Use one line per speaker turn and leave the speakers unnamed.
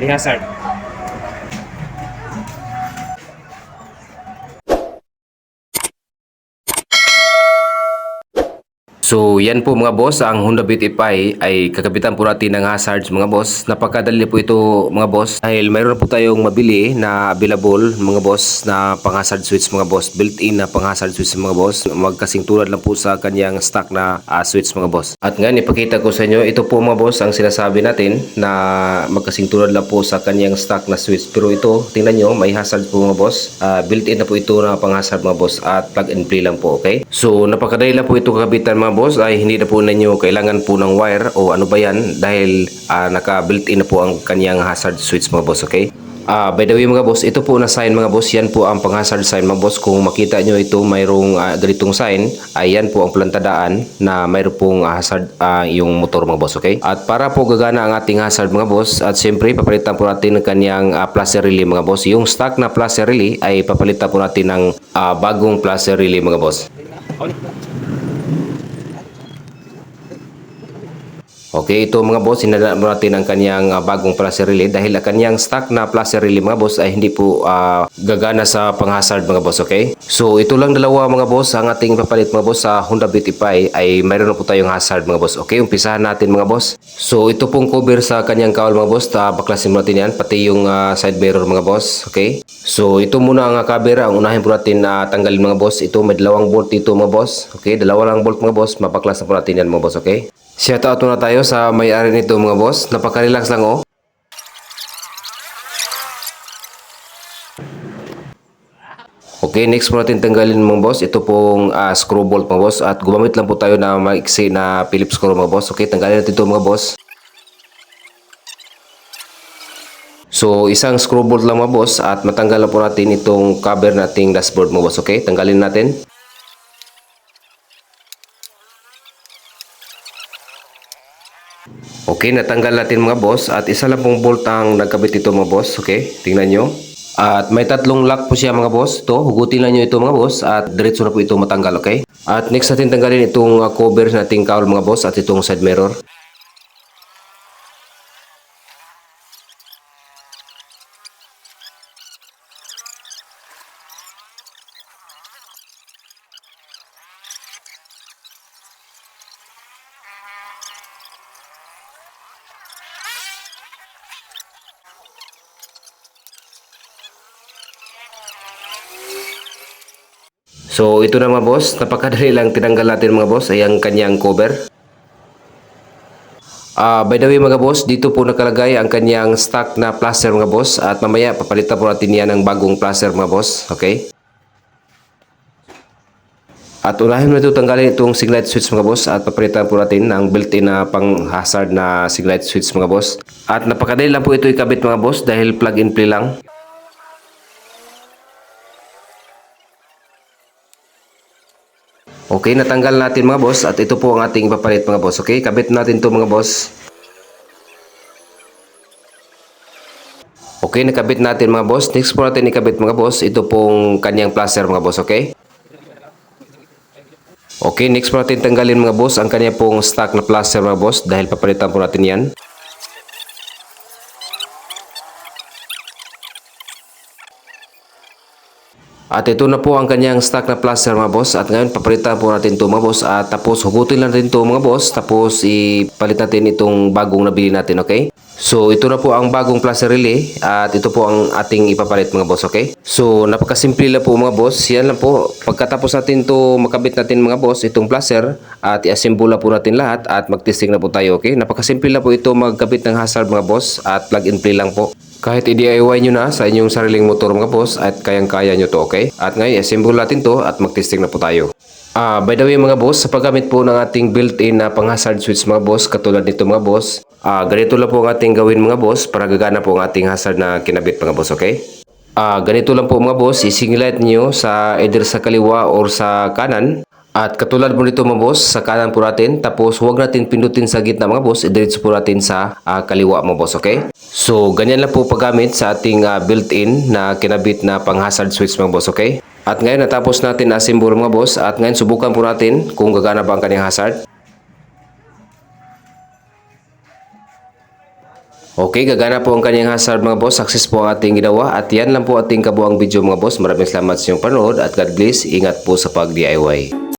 es hacer
So yan po mga boss, ang Honda Beat Pi ay kakabitan po natin ng hazards mga boss. Napakadali po ito mga boss dahil mayroon po tayong mabili na available mga boss na pang hazard switch mga boss. Built-in na pang hazard switch mga boss. Magkasing tulad lang po sa kanyang stock na ah, switch mga boss. At ngayon ipakita ko sa inyo, ito po mga boss ang sinasabi natin na magkasing tulad lang po sa kanyang stock na switch. Pero ito, tingnan nyo, may hazard po mga boss. Ah, built-in na po ito na pang hazard mga boss at plug and play lang po, okay? So napakadali lang po ito kakabitan mga boss ay hindi na po ninyo kailangan po ng wire o ano ba yan dahil ah, naka built-in na po ang kanyang hazard switch mga boss, okay? Ah, by the way mga boss, ito po na sign mga boss, yan po ang pang hazard sign mga boss. Kung makita nyo ito mayroong ah, ganitong sign, ay yan po ang plantadaan na mayroong pong hazard ah, yung motor mga boss, okay? At para po gagana ang ating hazard mga boss, at siyempre papalitan po natin ng kanyang ah, placer relay mga boss. Yung stock na placer relay ay papalitan po natin ng ah, bagong placer relay mga boss. Ito mga boss, hinadaan mo natin ang kanyang ah, bagong placer relay dahil ang kanyang stock na placer relay mga boss ay hindi po ah, gagana sa pang-hazard mga boss, okay? So, ito lang dalawa mga boss ang ating papalit mga boss sa Honda Beat Pi ay mayroon na po tayong hazard mga boss, okay? Umpisahan natin mga boss. So, ito pong cover sa kanyang kawal mga boss, ta baklasin natin yan, pati yung ah, side mirror mga boss, okay? So, ito muna ang ah, cover, ang unahin po natin na tanggalin mga boss. Ito may dalawang bolt dito mga boss, okay? Dalawa lang bolt mga boss, mapaklasan po natin yan mga boss, okay? Shout out muna tayo sa may-ari nito mga boss. Napaka-relax lang oh. Okay, next po natin tanggalin mga boss. Ito pong ah, screw bolt mga boss. At gumamit lang po tayo na maiksi na Phillips screw mga boss. Okay, tanggalin natin ito mga boss. So, isang screw bolt lang mga boss. At matanggal po natin itong cover nating dashboard mga boss. Okay, tanggalin natin. Okay, natanggal natin mga boss at isa lang pong bolt ang nagkabit ito mga boss. Okay, tingnan nyo. At may tatlong lock po siya mga boss. Ito, hugutin lang nyo ito mga boss at diretso na po ito matanggal. Okay? At next natin tanggalin itong uh, cover nating cowl mga boss at itong side mirror. So ito na mga boss, napakadali lang tinanggal natin mga boss ay ang kanyang cover. Ah, by the way mga boss, dito po nakalagay ang kanyang stock na plaster mga boss at mamaya papalitan po natin yan ng bagong plaster mga boss, okay? At unahin mo ito tanggalin itong sig light switch mga boss at papalitan po natin ng built-in na pang hazard na sig light switch mga boss. At napakadali lang po ito ikabit mga boss dahil plug and play lang. Okay, natanggal natin mga boss at ito po ang ating papalit mga boss. Okay, kabit natin to mga boss. Okay, nakabit natin mga boss. Next po natin ikabit mga boss. Ito pong kanyang plaster mga boss, okay? Okay, next po natin tanggalin mga boss ang kanya pong stock na plaster mga boss dahil papalitan po natin yan. At ito na po ang kanyang stock na plaster mga boss. At ngayon papalitan po natin ito mga boss. At tapos hugutin lang natin ito mga boss. Tapos ipalit natin itong bagong nabili natin okay? So ito na po ang bagong plaster relay. At ito po ang ating ipapalit mga boss okay? So napakasimple lang po mga boss. Yan lang po. Pagkatapos natin to makabit natin mga boss itong plaster. At i-assemble na po natin lahat. At magtesting na po tayo okay? Napakasimple lang po ito magkabit ng hazard mga boss. At plug and play lang po. Kahit i-DIY nyo na sa inyong sariling motor mga boss at kayang-kaya nyo to, okay? At ngayon, assemble natin to at mag-testing na po tayo. Ah, by the way mga boss, sa paggamit po ng ating built-in na pang-hazard switch mga boss, katulad nito mga boss, ah, ganito lang po ang ating gawin mga boss para gagana po ang ating hazard na kinabit mga boss, okay? Ah, ganito lang po mga boss, isinglet nyo sa either sa kaliwa or sa kanan. At katulad mo nito mga boss, sa kanan po natin, tapos huwag natin pindutin sa gitna mga boss, idiretso po natin sa ah, kaliwa mga boss, okay? So, ganyan lang po paggamit sa ating ah, built-in na kinabit na pang-hazard switch mga boss, okay? At ngayon natapos natin na assemble mga boss at ngayon subukan po natin kung gagana ba ang kanyang hazard. Okay, gagana po ang kanyang hazard mga boss. Success po ang ating ginawa. At yan lang po ating kabuang video mga boss. Maraming salamat sa inyong panood at God bless. Ingat po sa pag-DIY.